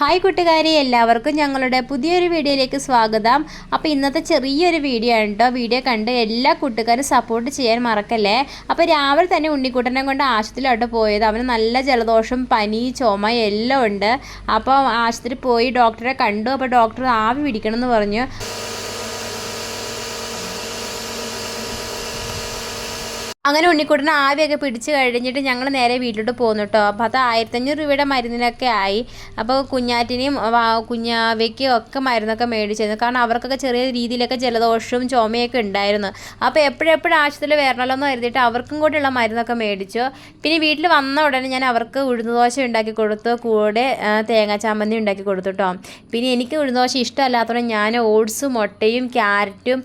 Hi കൂട്ടുകാരി. എല്ലാവർക്കും ഞങ്ങളുടെ പുതിയൊരു വീഡിയോയിലേക്ക് സ്വാഗതം. അപ്പോൾ ഇന്നത്തെ ചെറിയൊരു വീഡിയോ ആണ് കേട്ടോ വീഡിയോ കണ്ട് എല്ലാ കൂട്ടുകാരും സപ്പോർട്ട് ചെയ്യാൻ മറക്കല്ലേ? അപ്പോൾ രാവിലെ തന്നെ ഉണ്ണിക്കുട്ടനെ കൊണ്ട് ആശുപത്രിയിലോട്ട് പോയത്. അവന് നല്ല ജലദോഷം പനി ചുമ എല്ലാം ഉണ്ട്. അപ്പോൾ ആശുപത്രി പോയി ഡോക്ടറെ കണ്ടു. അപ്പോൾ ഡോക്ടർ ആവി പിടിക്കണം എന്ന് പറഞ്ഞു. അങ്ങനെ ഉണ്ണിക്കുട്ടനെ ആവിയൊക്കെ പിടിച്ച് കഴിഞ്ഞിട്ട് ഞങ്ങൾ നേരെ വീട്ടിലോട്ട് പോകുന്നു കേട്ടോ അപ്പോൾ അത് ആയിരത്തഞ്ഞൂറ് രൂപയുടെ മരുന്നിനൊക്കെ ആയി. അപ്പോൾ കുഞ്ഞാറ്റിനെയും കുഞ്ഞാവയ്ക്കും ഒക്കെ മരുന്നൊക്കെ മേടിച്ചിരുന്നു. കാരണം അവർക്കൊക്കെ ചെറിയ രീതിയിലൊക്കെ ജലദോഷവും ചുമയൊക്കെ ഉണ്ടായിരുന്നു. അപ്പോൾ എപ്പോഴെപ്പോഴും ആശുപത്രിയിൽ വരണമല്ലോ എന്ന് കരുതിയിട്ട് അവർക്കും കൂടെയുള്ള മരുന്നൊക്കെ മേടിച്ചു. പിന്നെ വീട്ടിൽ വന്ന ഉടനെ ഞാൻ അവർക്ക് ഉഴുന്നുദോശ ഉണ്ടാക്കി കൊടുത്തു. കൂടെ തേങ്ങാ ചമ്മന്തി ഉണ്ടാക്കി കൊടുത്തു കേട്ടോ പിന്നെ എനിക്ക് ഉഴുന്നുദോശ ഇഷ്ടമല്ലാത്തതുകൊണ്ട് ഞാൻ ഓട്സും മുട്ടയും ക്യാരറ്റും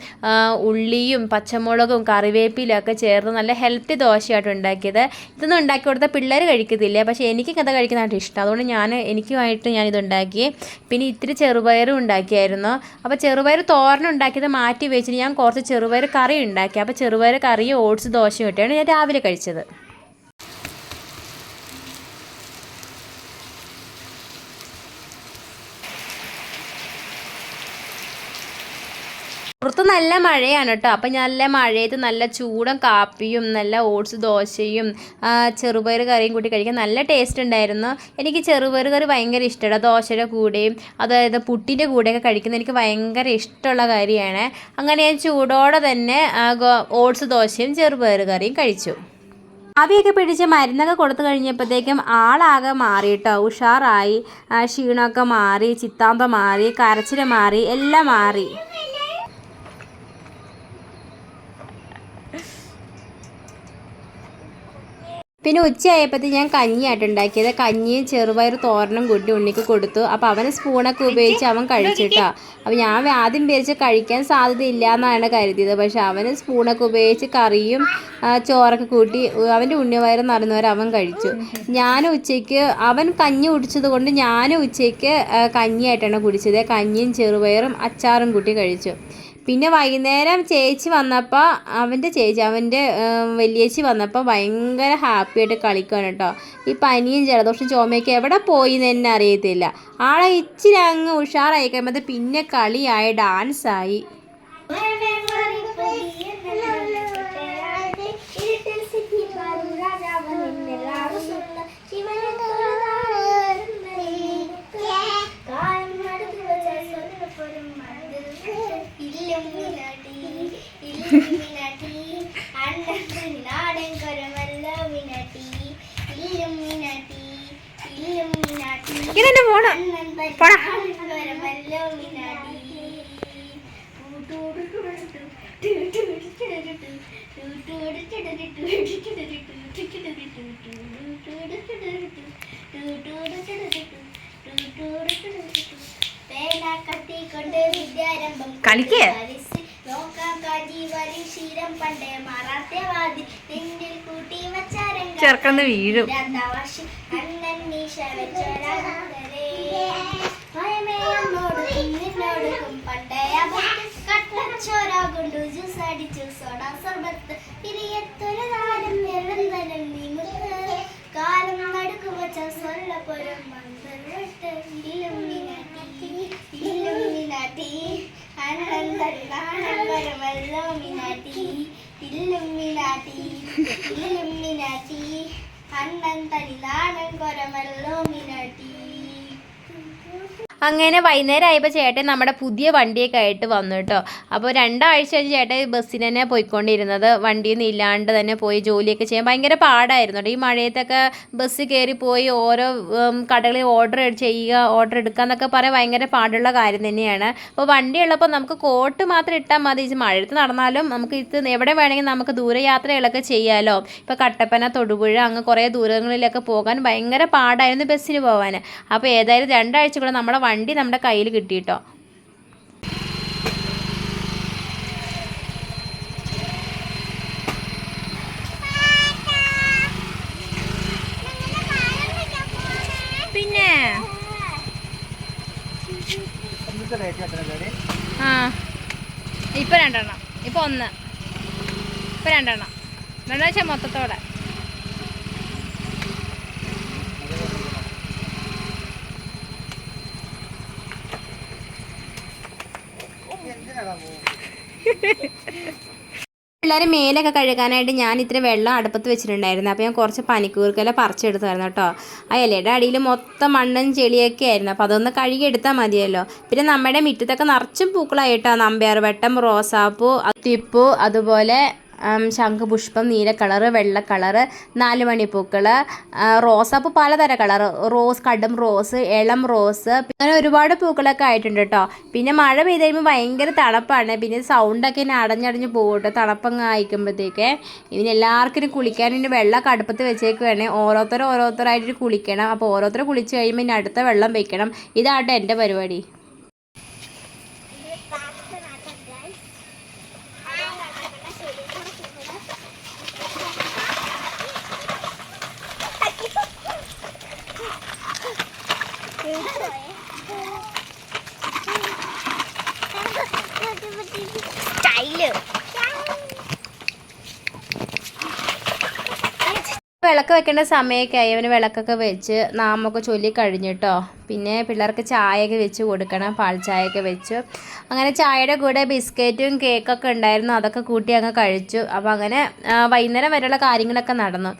ഉള്ളിയും പച്ചമുളകും കറിവേപ്പിലൊക്കെ ചേർത്ത് നല്ല ഹെൽത്തി ദോശയായിട്ട് ഉണ്ടാക്കിയത്. ഇതൊന്നും ഉണ്ടാക്കി കൊടുത്താൽ പിള്ളേർ കഴിക്കത്തില്ല. പക്ഷേ എനിക്ക് കഥ കഴിക്കുന്നതായിട്ട് ഇഷ്ടം. അതുകൊണ്ട് ഞാൻ എനിക്കുമായിട്ട് ഞാനിത് ഉണ്ടാക്കി പിന്നെ ഇത്തിരി ചെറുപയറും ഉണ്ടാക്കിയായിരുന്നു. അപ്പോൾ ചെറുപയർ തോരൻ ഉണ്ടാക്കിയത് മാറ്റി വെച്ചിട്ട് ഞാൻ കുറച്ച് ചെറുപയർ കറി ഉണ്ടാക്കി. അപ്പോൾ ചെറുപയർ കറിയും ഓട്സ് ദോശയും ഇട്ടാണ് ഞാൻ രാവിലെ കഴിച്ചത്. പുറത്ത് നല്ല മഴയാണ് കേട്ടോ. അപ്പം നല്ല മഴയത്ത് നല്ല ചൂടൻ കാപ്പിയും നല്ല ഓട്സ് ദോശയും ചെറുപയർ കറിയും കൂട്ടി കഴിക്കാൻ നല്ല ടേസ്റ്റ് ഉണ്ടായിരുന്നു. എനിക്ക് ചെറുപയർ കറി ഭയങ്കര ഇഷ്ടമാണ്. ദോശയുടെ കൂടെയും അതായത് പുട്ടിന്റെ കൂടെയൊക്കെ കഴിക്കുന്നത് എനിക്ക് ഭയങ്കര ഇഷ്ടമുള്ള കാര്യമാണ്. അങ്ങനെ ഞാൻ ചൂടോടെ തന്നെ ഓട്സ് ദോശയും ചെറുപയർ കറിയും കഴിച്ചു. ആവിയൊക്കെ പിടിച്ച് മരുന്നൊക്കെ കൊടുത്തു കഴിഞ്ഞപ്പോഴത്തേക്കും ആളാകെ മാറി കേട്ടോ. ഉഷാറായി. ക്ഷീണമൊക്കെ മാറി ചിത്താന്തം മാറി കരച്ചിൽ മാറി എല്ലാം മാറി. പിന്നെ ഉച്ചയായപ്പോഴത്തെ ഞാൻ കഞ്ഞിയായിട്ട് ഉണ്ടാക്കിയത്. കഞ്ഞിയും ചെറുപയർ തോരനും കൂട്ടി ഉണ്ണിക്ക് കൊടുത്തു. അപ്പോൾ അവന് സ്പൂണൊക്കെ ഉപയോഗിച്ച് അവൻ കഴിച്ചിട്ടാ. അപ്പോൾ ഞാൻ ആദ്യം വിചാരിച്ച് കഴിക്കാൻ സാധ്യതയില്ല എന്നാണ് കരുതിയത്. പക്ഷെ അവന് സ്പൂണൊക്കെ ഉപയോഗിച്ച് കറിയും ചോറൊക്കെ കൂട്ടി അവന്റെ ഉണ്ണിവയറ് നിറഞ്ഞവരെ അവൻ കഴിച്ചു. ഞാൻ ഉച്ചയ്ക്ക് അവൻ കഞ്ഞി കുടിച്ചത് കൊണ്ട് ഞാൻ ഉച്ചയ്ക്ക് കഞ്ഞിയായിട്ടാണ് കുടിച്ചത്. കഞ്ഞിയും ചെറുപയറും അച്ചാറും കൂട്ടി കഴിച്ചു. പിന്നെ വൈകുന്നേരം ചേച്ചി വന്നപ്പോൾ അവന്റെ ചേച്ചി അവന്റെ വലിയേച്ചി വന്നപ്പോൾ ഭയങ്കര ഹാപ്പിയായിട്ട് കളിക്കുകയാണ് കേട്ടോ. ഈ പനിയും ജലദോഷം ചുമയൊക്കെ എവിടെ പോയി എന്ന് തന്നെ അറിയത്തില്ല. ആളെ ഇച്ചിരി അങ്ങ് ഉഷാറായി കഴിയുമ്പോൾ പിന്നെ കളിയായി ഡാൻസായി ഇങ്ങനെ പോണം പോടാ. കളിക്കേ? ചെറുക്കന്ന് വീഴും. കാലം നടുക്ക് വച്ച സ്വല്ലപുരം മന്ത്രവിട്ട് ഇല്ലുമിനാട്ടി ഇല്ലുമിനാട്ടി അനന്തരിനാണം വരമല്ലോമിനാട്ടി ഇല്ലുമിനാട്ടി ഇല്ലുമിനാട്ടി. ಹನ್ನಂತನಿದಾನಂ ಕೊರಮಲ್ಲೋ ಮಿ അങ്ങനെ വൈകുന്നേരം ആയപ്പോൾ ചേട്ടൻ നമ്മുടെ പുതിയ വണ്ടിയൊക്കെ ആയിട്ട് വന്നു കേട്ടോ. അപ്പോൾ രണ്ടാഴ്ച ചേട്ടൻ ബസ്സിന് തന്നെ പോയിക്കൊണ്ടിരുന്നത്. വണ്ടിയൊന്നും ഇല്ലാണ്ട് തന്നെ പോയി ജോലിയൊക്കെ ചെയ്യാൻ ഭയങ്കര പാടായിരുന്നു കേട്ടോ. ഈ മഴയത്തൊക്കെ ബസ് കയറി പോയി ഓരോ കടകളിൽ ഓർഡർ ചെയ്യുക ഓർഡർ എടുക്കുക എന്നൊക്കെ പറയാൻ ഭയങ്കര പാടുള്ള കാര്യം തന്നെയാണ്. അപ്പോൾ വണ്ടി ഉള്ളപ്പോൾ നമുക്ക് കോട്ട് മാത്രം ഇട്ടാൽ മതി. മഴയത്ത് നടന്നാലും നമുക്ക് ഇത് എവിടെ വേണമെങ്കിൽ നമുക്ക് ദൂരയാത്രകളൊക്കെ ചെയ്യാമല്ലോ ഇപ്പോൾ കട്ടപ്പന തൊടുപുഴ അങ്ങ് കുറേ ദൂരങ്ങളിലൊക്കെ പോകാൻ ഭയങ്കര പാടായിരുന്നു ബസ്സിന് പോകാൻ അപ്പോൾ ഏതായാലും രണ്ടാഴ്ച കൂടെ നമ്മുടെ വണ്ടി നമ്മുടെ കയ്യിൽ കിട്ടിയിട്ടോ പിന്നെ? ആ. ഇപ്പൊ രണ്ടെണ്ണം. ഇപ്പൊ ഒന്ന്. ഇപ്പൊ രണ്ടെണ്ണം. രണ്ടാഴ്ച മൊത്തത്തോടെ. പിള്ളേർ മേലൊക്കെ കഴുകാനായിട്ട് ഞാൻ ഇത്തിരി വെള്ളം അടുപ്പത്ത് വെച്ചിട്ടുണ്ടായിരുന്നു. അപ്പോൾ ഞാൻ കുറച്ച് പനിക്കൂർക്കല പറിച്ചെടുത്തായിരുന്നു കേട്ടോ. ആ ഇലയുടെ അടിയിൽ മൊത്തം മണ്ണും ചെളിയൊക്കെ ആയിരുന്നു. അപ്പോൾ അതൊന്ന് കഴുകിയെടുത്താൽ മതിയല്ലോ. പിന്നെ നമ്മുടെ മുറ്റത്തൊക്കെ നിറച്ചും പൂക്കളായിട്ടോ നമ്പ്യാർ വെട്ടം റോസാപ്പൂ തിപ്പൂ അതുപോലെ ശംഖുപുഷ്പം നീല കളറ് വെള്ള കളറ് നാല് മണിപ്പൂക്കൾ റോസ്. അപ്പോൾ പലതരം കളർ റോസ് കടും റോസ് ഇളം റോസ്. അങ്ങനെ ഒരുപാട് പൂക്കളൊക്കെ ആയിട്ടുണ്ട് കേട്ടോ. പിന്നെ മഴ പെയ്ത് കഴിയുമ്പോൾ ഭയങ്കര തണുപ്പാണ്. പിന്നെ സൗണ്ടൊക്കെ ഇനി അടഞ്ഞടഞ്ഞ് പോകും തണുപ്പങ്ങ് ആയിക്കുമ്പോഴത്തേക്ക് ഇതിന് എല്ലാവർക്കും കുളിക്കാൻ ഇനി വെള്ളമൊക്കെ അടുപ്പത്ത് വെച്ചേക്ക് വേണേ ഓരോരുത്തരും ഓരോരുത്തരായിട്ട് കുളിക്കണം. അപ്പോൾ ഓരോരുത്തർ കുളിച്ച് കഴിയുമ്പോൾ ഇനി അടുത്ത വെള്ളം വയ്ക്കണം ഇതാട്ടെ എന്റെ പരിപാടി. വിളക്ക് വെക്കേണ്ട സമയമൊക്കെ ആയി. അവന് വിളക്കൊക്കെ വെച്ച് നാമൊക്കെ ചൊല്ലി കഴിഞ്ഞിട്ടോ പിന്നെ പിള്ളേർക്ക് ചായയൊക്കെ വെച്ച് കൊടുക്കണം പാൽ ചായയൊക്കെ വെച്ചു. അങ്ങനെ ചായയുടെ കൂടെ ബിസ്ക്കറ്റും കേക്കൊക്കെ ഉണ്ടായിരുന്നു. അതൊക്കെ കൂട്ടി അങ്ങ് കഴിച്ചു. അപ്പോൾ അങ്ങനെ വൈകുന്നേരം വരെയുള്ള കാര്യങ്ങളൊക്കെ നടന്നു.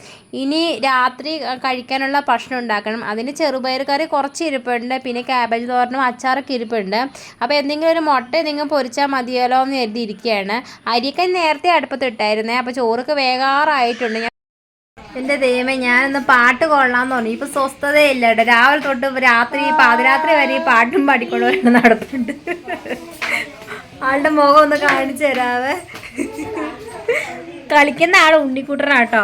ഇനി രാത്രി കഴിക്കാനുള്ള ഭക്ഷണം ഉണ്ടാക്കണം. അതിന് ചെറുപയർ കറി കുറച്ച് ഇരിപ്പുണ്ട്. പിന്നെ ക്യാബേജ് തോരനും അച്ചാറൊക്കെ ഇരിപ്പുണ്ട്. അപ്പോൾ എന്തെങ്കിലും ഒരു മുട്ട നിങ്ങൾ പൊരിച്ചാൽ മതിയല്ലോ എന്ന് കരുതിയിരിക്കുകയാണ്. അരിയൊക്കെ നേരത്തെ അടുപ്പത്തിട്ടായിരുന്നേ അപ്പോൾ ചോറൊക്കെ വേകാറായിട്ടുണ്ട് ഞാൻ എന്റെ ദൈവമേ ഞാനൊന്ന് പാട്ട് കൊള്ളാന്ന് പറഞ്ഞു. ഇപ്പൊ സ്വസ്ഥതയില്ല കേട്ടോ. രാവിലെ തൊട്ട് രാത്രി പാതിരാത്രി വരെ ഈ പാട്ടും പാടിക്കൊണ്ട് നടത്തുന്നുണ്ട് ആളുടെ മുഖം ഒന്ന് കാണിച്ചു തരാവേ. കളിക്കുന്ന ആൾ ഉണ്ണിക്കൂട്ടനാട്ടോ.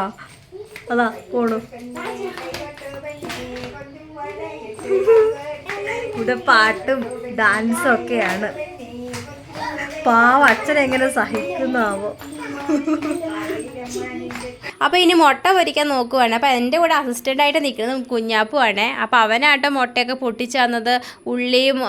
അതാ പോണു. ഇവിടെ പാട്ടും ഡാൻസും ഒക്കെയാണ്. പാവ അച്ഛൻ എങ്ങനെ സഹിക്കുന്നാവോ. അപ്പോൾ ഇനി മുട്ട പൊരിക്കാൻ നോക്കുവാണ്. അപ്പോൾ എന്റെ കൂടെ അസിസ്റ്റന്റ് ആയിട്ട് നിൽക്കുന്നത് കുഞ്ഞാപ്പുവാണ് അപ്പോൾ അവനാട്ടോ മുട്ടയൊക്കെ പൊട്ടിച്ച് തന്നത് ഉള്ളിയും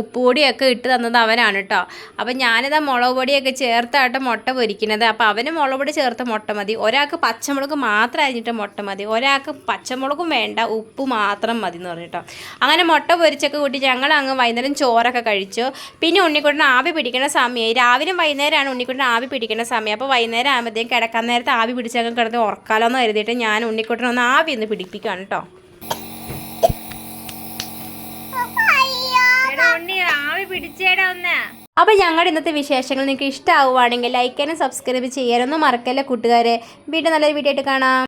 ഉപ്പുപൊടിയൊക്കെ ഇട്ട് തന്നത് അവനാണ് കേട്ടോ അപ്പോൾ ഞാനിതാ മുളക് പൊടിയൊക്കെ ചേർത്താട്ടോ മുട്ട പൊരിക്കുന്നത്. അപ്പോൾ അവന് മുളക് പൊടി ചേർത്ത മുട്ട മതി. ഒരാൾക്ക് പച്ചമുളക് മാത്രം അരിഞ്ഞിട്ട് മുട്ട മതി. ഒരാൾക്ക് പച്ചമുളകും വേണ്ട ഉപ്പ് മാത്രം മതി എന്ന് പറഞ്ഞിട്ടോ. അങ്ങനെ മുട്ട പൊരിച്ചൊക്കെ കൂട്ടി ഞങ്ങൾ അങ്ങ് വൈകുന്നേരം ചോറൊക്കെ കഴിച്ചു. പിന്നെ ഉണ്ണിക്കുട്ടൻ ആവി പിടിക്കുന്ന സമയം രാവിലെ വൈകുന്നേരമാണ് ഉണ്ണിക്കുട്ടൻ ആവി പിടിക്കുന്ന സമയം. അപ്പോൾ വൈകുന്നേരം ആകുമ്പോഴത്തേക്കും കിടക്കാൻ നേരത്തെ ആവി പിടിച്ചൊക്കെ കിടന്ന് ഉറക്കാലോ എന്ന് കരുതിയിട്ട് ഞാൻ ഉണ്ണിക്കുട്ടനൊന്ന് ആവി ഒന്ന് പിടിപ്പിക്കുകയാണ് കേട്ടോ ഉണ്ണി ആവി പിടിച്ചേടാ ഒന്ന്. അപ്പോൾ ഞങ്ങളുടെ ഇന്നത്തെ വിശേഷങ്ങൾ നിങ്ങൾക്ക് ഇഷ്ടമാവുകയാണെങ്കിൽ ലൈക്ക് ചെയ്യാനും സബ്സ്ക്രൈബ് ചെയ്യാനൊന്നും മറക്കല്ല കൂട്ടുകാരെ. വീണ്ടും നല്ലൊരു വീഡിയോ ആയിട്ട് കാണാം.